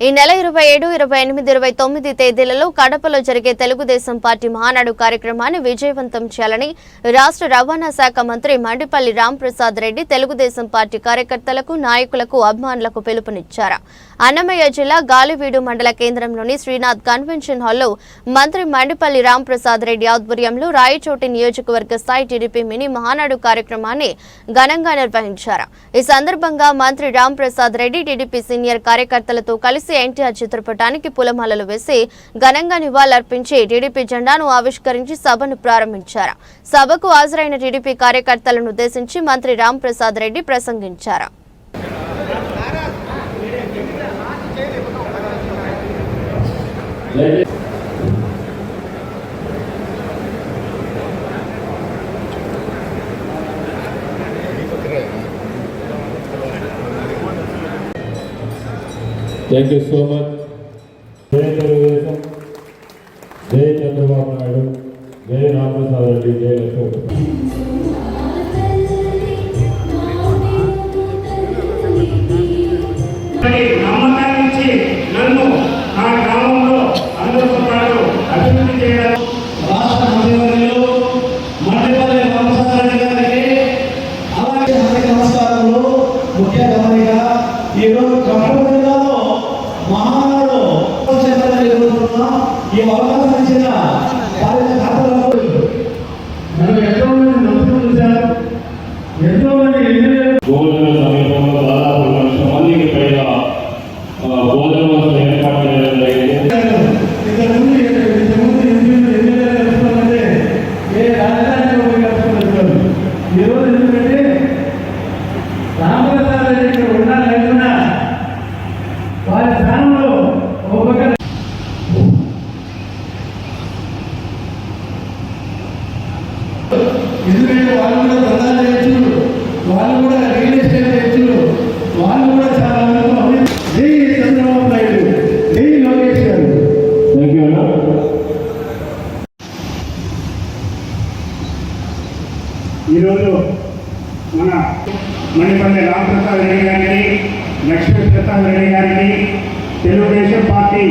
ఈ నెల ఇరవై ఏడు ఇరవై ఎనిమిది ఇరవై తొమ్మిది తేదీలలో కడపలో జరిగే తెలుగుదేశం పార్టీ మహానాడు కార్యక్రమాన్ని విజయవంతం చేయాలని రాష్ట్ర రవాణా శాఖ మంత్రి మండిపల్లి రాంప్రసాద్ రెడ్డి తెలుగుదేశం పార్టీ కార్యకర్తలకు నాయకులకు అభిమానులకు పిలుపునిచ్చారు. అన్నమయ్య జిల్లా గాలివీడు మండల కేంద్రంలోని శ్రీనాథ్ కన్వెన్షన్ హాల్లో మంత్రి మండిపల్లి రాంప్రసాద్ రెడ్డి ఆధ్వర్యంలో రాయచోటి నియోజకవర్గ స్థాయి టీడీపీ మినీ మహానాడు కార్యక్రమాన్ని ఘనంగా నిర్వహించారు. ఈ సందర్భంగా మంత్రి రాంప్రసాద్ రెడ్డి టీడీపీ సీనియర్ కార్యకర్తలతో కలిసి ఎన్టీఆర్ చిత్రపటానికి పూలమాలలు వేసి ఘనంగా నివాళులర్పించి టీడీపీ జెండాను ఆవిష్కరించి సభను ప్రారంభించారు. సభకు హాజరైన టీడీపీ కార్యకర్తలను ఉద్దేశించి మంత్రి రాంప్రసాద్ రెడ్డి ప్రసంగించారు. థ్యాంక్ యూ సో మచ్ జై తెలుగుదేశం. జై చంద్రబాబు నాయుడు. జై రామప్రసాద్ రెడ్డి. జై లక్ష్మీ మరి నమ్మకాన్ని ఇచ్చి నన్ను నా గ్రామంలో అందరితో పాటు అభివృద్ధి చేయడం రాష్ట్ర మంత్రివర్యులు రామచంద్రరెడ్డి గారికి అలాగే అందరికీ నమస్కారములు. ముఖ్య గమనిక ఈరోజు జిల్లాలో మహానాడు క్షేత్రంలో జరుగుతున్నాం ఈ అవకాశం ఇచ్చిన మనం ఎంతో మంది మంత్రులు చూశారు. ఎంతో మంది భోజన సమీపంలో దాదాపు లక్ష మందికి పైగా భోజన వసతులు ఏర్పాటు చేయడం జరిగింది. ఇంతకుముందు ఇంతకుముందు ఎందుకంటే వాళ్ళు కూడా ప్రధాన వ్యక్తులు వాళ్ళు కూడా రియల్ ఎస్టేట్ వ్యక్తులు వాళ్ళు కూడా చాలా వరకు అభివృద్ధి జై చంద్రబాబు నాయుడు. జై లోకేష్ గారు. థ్యాంక్ యూ ఈరోజు మన మణిపల్లి రామప్రసాద్ రెడ్డి గారికి లక్ష్మీ ప్రసాద్ రెడ్డి గారికి తెలుగుదేశం పార్టీ